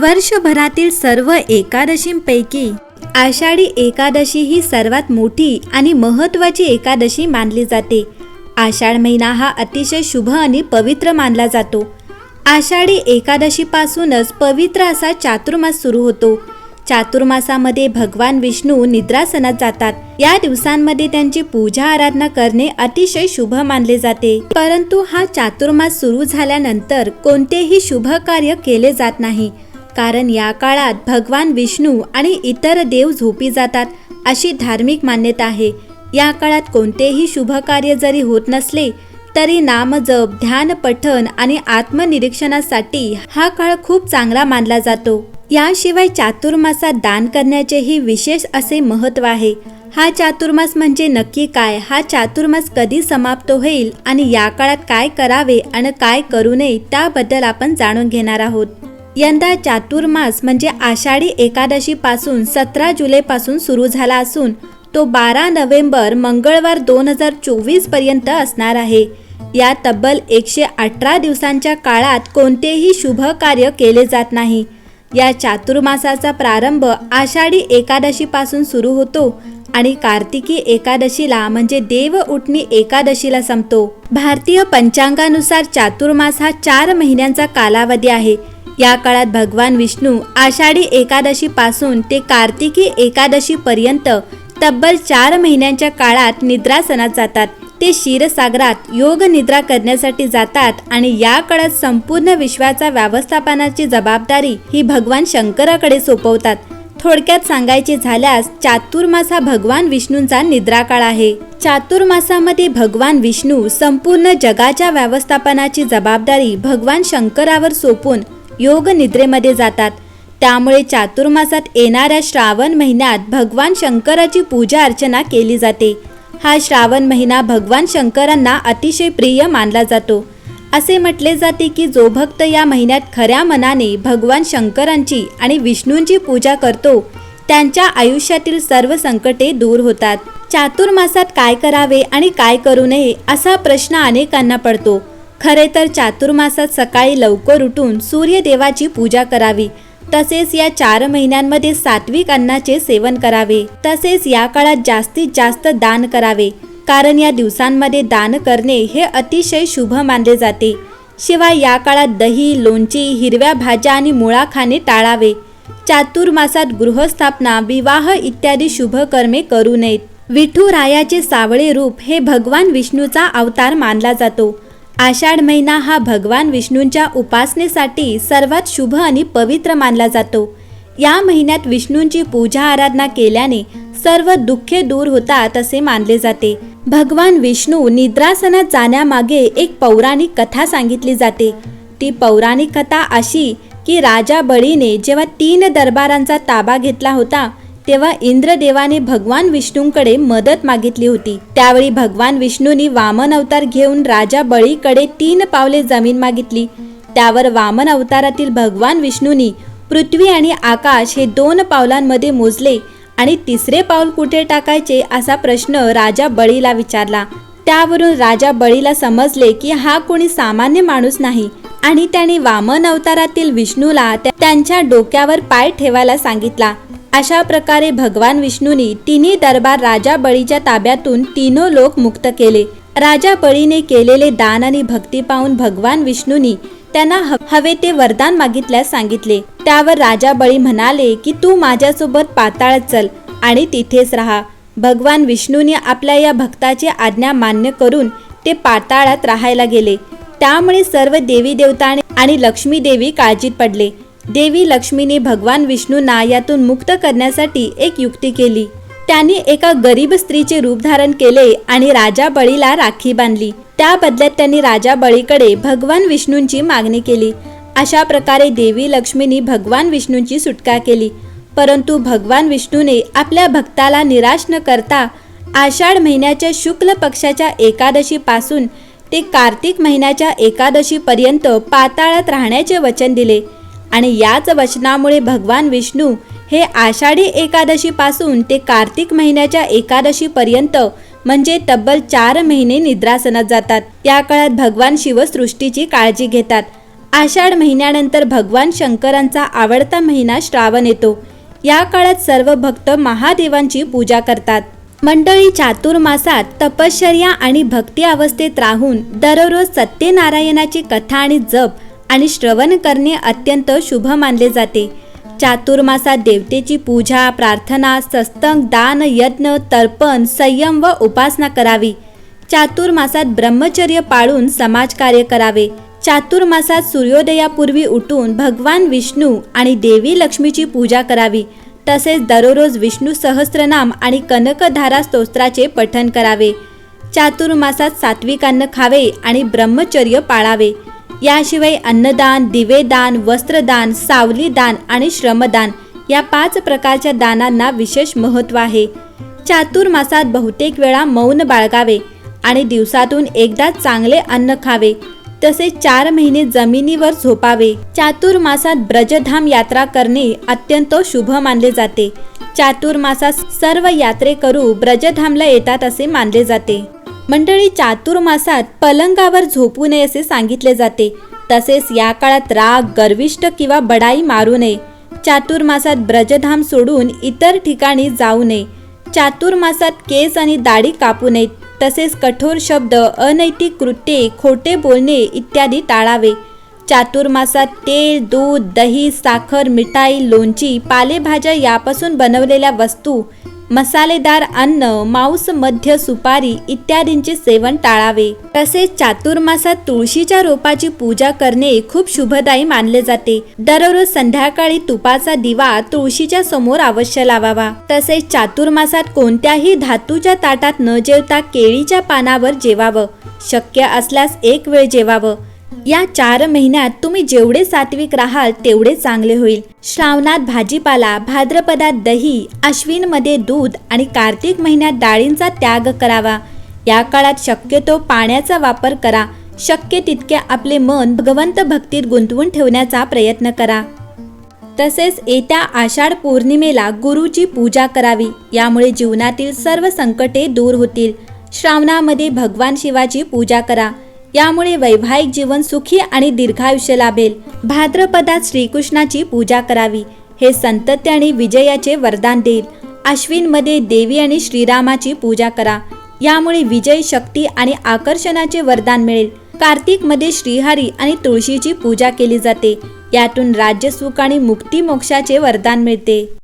वर्षभरातील सर्व एकादशींपैकी आषाढी एकादशी ही सर्वात मोठी आणि महत्त्वाची एकादशी मानली जाते. आषाढ महिना हा अतिशय शुभ आणि पवित्र मानला जातो. आषाढी एकादशीपासूनच पवित्र असा चातुर्मास सुरू होतो. चातुर्मासामध्ये भगवान विष्णू निद्रासनात जातात. या दिवसांमध्ये त्यांची पूजा आराधना करणे अतिशय शुभ मानले जाते. परंतु हा चातुर्मास सुरू झाल्यानंतर कोणतेही शुभ कार्य केले जात नाही. कारण या काळात भगवान विष्णू आणि इतर देव झोपी जातात अशी धार्मिक मान्यता आहे. या काळात कोणतेही शुभ कार्य जरी होत नसले तरी नामजप ध्यान पठण आणि आत्मनिरीक्षणासाठी हा काळ खूप चांगला मानला जातो. याशिवाय चातुर्मासात दान करण्याचेही विशेष असे महत्त्व आहे. हा चातुर्मास म्हणजे नक्की काय? हा चातुर्मास कधी समाप्त होईल आणि या काळात काय करावे आणि काय करू नये त्याबद्दल आपण जाणून घेणार आहोत. यंदा चातुर्मास म्हणजे आषाढी एकादशीपासून सतरा जुलैपासून सुरू झाला असून तो बारा नोव्हेंबर मंगळवार दोन हजार चोवीसपर्यंत असणार आहे. या तब्बल एकशे अठरा दिवसांच्या काळात कोणतेही शुभ कार्य केले जात नाही. या चातुर्मासाचा प्रारंभ आषाढी एकादशीपासून सुरू होतो आणि कार्तिकी एकादशीला म्हणजे देव उठणी एकादशीला संपतो. भारतीय पंचांगानुसार चातुर्मास हा चार महिन्यांचा कालावधी आहे. या काळात भगवान विष्णू आषाढी एकादशीपासून ते कार्तिकी एकादशीपर्यंत तब्बल चार महिन्यांच्या काळात निद्रासनात जातात. ते क्षीरसागरात योग निद्रा करण्यासाठी जातात आणि या काळात संपूर्ण विश्वाचा व्यवस्थापनाची जबाबदारी ही भगवान शंकराकडे सोपवतात. थोडक्यात सांगायचे झाल्यास चातुर्मास हा भगवान विष्णूंचा निद्रा काळ आहे. चातुर्मासामध्ये भगवान विष्णू संपूर्ण जगाच्या व्यवस्थापनाची जबाबदारी भगवान शंकरावर सोपून योग निद्रेमध्ये जातात. त्यामुळे चातुर्मासात येणाऱ्या श्रावण महिन्यात भगवान शंकराची पूजा अर्चना केली जाते. हा श्रावण महिना भगवान शंकरांना अतिशय प्रिय मानला जातो. असे म्हटले जाते की जो भक्त या महिन्यात खऱ्या मनाने भगवान शंकरांची आणि विष्णूंची पूजा करतो त्यांच्या आयुष्यातील सर्व संकटे दूर होतात. चातुर्मासात काय करावे आणि काय करू नये असा प्रश्न अनेकांना पडतो. खरे तर चातुर्मासात सकाळी लवकर उठून सूर्यदेवाची पूजा करावी. तसेच या चार महिन्यांमध्ये सात्विक अन्नाचे सेवन करावे. तसेच या काळात जास्तीत जास्त दान करावे. कारण या दिवसांमध्ये दान करणे हे अतिशय शुभ मानले जाते. शिवाय या काळात दही लोणची हिरव्या भाज्या आणि मुळा खाणे टाळावे. चातुर्मासात गृहस्थापना विवाह इत्यादी शुभ कर्मे करू नयेत. विठुरायाचे सावळे रूप हे भगवान विष्णूचा अवतार मानला जातो. आषाढ महिना हा भगवान विष्णूंच्या उपासनेसाठी सर्वात शुभ आणि पवित्र मानला जातो. या महिन्यात विष्णूंची पूजा आराधना केल्याने सर्व दुःखे दूर होतात असे मानले जाते. भगवान विष्णू निद्रासनात जाण्यामागे एक पौराणिक कथा सांगितली जाते. ती पौराणिक कथा अशी की राजा बळीने जेव्हा तीन दरबारांचा ताबा घेतला होता तेव्हा इंद्रदेवाने भगवान विष्णूंकडे मदत मागितली होती. त्यावेळी भगवान विष्णूंनी वामन अवतार घेऊन राजा बळीकडे तीन पावले जमीन मागितली. त्यावर वामन अवतारातील भगवान विष्णूंनी पृथ्वी आणि आकाश हे दोन पावलांमध्ये मोजले आणि तिसरे पाऊल कुठे टाकायचे असा प्रश्न राजा बळीला विचारला. त्यावरून राजा बळीला समजले की हा कोणी सामान्य माणूस नाही आणि त्याने वामन अवतारातील विष्णूला त्यांच्या डोक्यावर पाय ठेवायला सांगितला. अशा प्रकारे भगवान विष्णूंनी तिन्ही दरबार राजा बळीच्या ताब्यातून तीनो लोक मुक्त केले. राजा बळीने केलेले दान आणि भक्ती पाहून भगवान विष्णूंनी त्यांना हवे ते वरदान मागितल्यास सांगितले. त्यावर राजा बळी म्हणाले की तू माझ्यासोबत पाताळात चल आणि तिथेच राहा. भगवान विष्णूने आपल्या या भक्ताची आज्ञा मान्य करून ते पाताळात राहायला गेले. त्यामुळे सर्व देवी देवता आणि लक्ष्मी देवी काळजीत पडले. देवी लक्ष्मीने भगवान विष्णूंना यातून मुक्त करण्यासाठी एक युक्ती केली. त्यांनी एका गरीब स्त्रीचे रूप धारण केले आणि राजा बळीला राखी बांधली. त्या बदल्यात त्यांनी राजा बळीकडे भगवान विष्णूंची मागणी केली. अशा प्रकारे देवी लक्ष्मीने भगवान विष्णूंची सुटका केली. परंतु भगवान विष्णूने आपल्या भक्ताला निराश न करता आषाढ महिन्याच्या शुक्ल पक्षाच्या एकादशीपासून ते कार्तिक महिन्याच्या एकादशीपर्यंत पाताळात राहण्याचे वचन दिले. आणि याच वचनामुळे भगवान विष्णू हे आषाढी एकादशीपासून ते कार्तिक महिन्याच्या एकादशीपर्यंत म्हणजे तब्बल चार महिने निद्रासनात जातात. या काळात भगवान शिवसृष्टीची काळजी घेतात. आषाढ महिन्यानंतर भगवान शंकरांचा आवडता महिना श्रावण येतो. या काळात सर्व भक्त महादेवांची पूजा करतात. मंडळी चातुर्मासात तपश्चर्या आणि भक्ती अवस्थेत राहून दररोज सत्यनारायणाची कथा आणि जप आणि श्रवण करणे अत्यंत शुभ मानले जाते. चातुर्मासात देवतेची पूजा प्रार्थना सस्तंग दान यज्ञ तर्पण संयम व उपासना करावी. चातुर्मासात ब्रह्मचर्य पाळून समाजकार्य करावे. चातुर्मासात सूर्योदयापूर्वी उठून भगवान विष्णू आणि देवी लक्ष्मीची पूजा करावी. तसेच दररोज विष्णू सहस्त्रनाम आणि कनकधारा स्तोत्राचे पठण करावे. चातुर्मासात सात्विक अन्न खावे आणि ब्रह्मचर्य पाळावे. याशिवाय अन्नदान दिवेदान वस्त्रदान सावलीदान आणि श्रमदान या पाच प्रकारच्या दानांना विशेष महत्त्व आहे. चातुर्मासात बहुतेक वेळा मौन बाळगावे आणि दिवसातून एकदा चांगले अन्न खावे. तसे चार महिने जमिनीवर झोपावे. चातुर्मासात ब्रजधाम यात्रा करणे अत्यंत शुभ मानले जाते. चातुर्मासात सर्व यात्रेकरू ब्रजधामला येतात असे मानले जाते. मंडळी चातुर्मासात पलंगावर झोपू नये असे सांगितले जाते. तसेच या काळात राग गर्विष्ट किंवा बडाई मारू नये. चातुर्मासात ब्रजधाम सोडून इतर ठिकाणी जाऊ नये. चातुर्मासात केस आणि दाढी कापू नयेत तसेच कठोर शब्द अनैतिक कृत्ये खोटे बोलणे इत्यादी टाळावे. चातुर्मासात तेल दूध दही साखर मिठाई लोणची पालेभाज्या यापासून बनवलेल्या वस्तू मसालेदार अन्न मांस मध्य सुपारी इत्यादींचे सेवन टाळावे. तसेच चातुर्मासात तुळशीच्या रोपाची पूजा करणे खूप शुभदायी मानले जाते. दररोज संध्याकाळी तुपाचा दिवा तुळशीच्या समोर अवश्य लावावा. तसेच चातुर्मासात कोणत्याही धातूच्या ताटात न जेवता केळीच्या पानावर जेवावं. शक्य असल्यास एक वेळ जेवावं. या चार महिन्यात तुम्ही जेवढे सात्विक राहाल तेवढे चांगले होईल. श्रावणात भाजीपाला भाद्रपदात दही अश्विनमध्ये दूध आणि कार्तिक महिन्यात डाळींचा त्याग करावा. या काळात शक्यतो पाण्याचा वापर करा. शक्य तितके आपले मन भगवंत भक्तीत गुंतवून ठेवण्याचा प्रयत्न करा. तसेच येत्या आषाढ पौर्णिमेला गुरुची पूजा करावी. यामुळे जीवनातील सर्व संकटे दूर होतील. श्रावणामध्ये भगवान शिवाची पूजा करा. यामुळे वैवाहिक जीवन सुखी आणि दीर्घायुष्य लाभेल. भाद्रपदात श्रीकृष्णाची पूजा करावी. हे संतत्य आणि विजयाचे वरदान देईल. अश्विनमध्ये देवी आणि श्रीरामाची पूजा करा. यामुळे विजय शक्ती आणि आकर्षणाचे वरदान मिळेल. कार्तिकमध्ये श्रीहरी आणि तुळशीची पूजा केली जाते. यातून राज्य सुख आणि मुक्ती मोक्षाचे वरदान मिळते.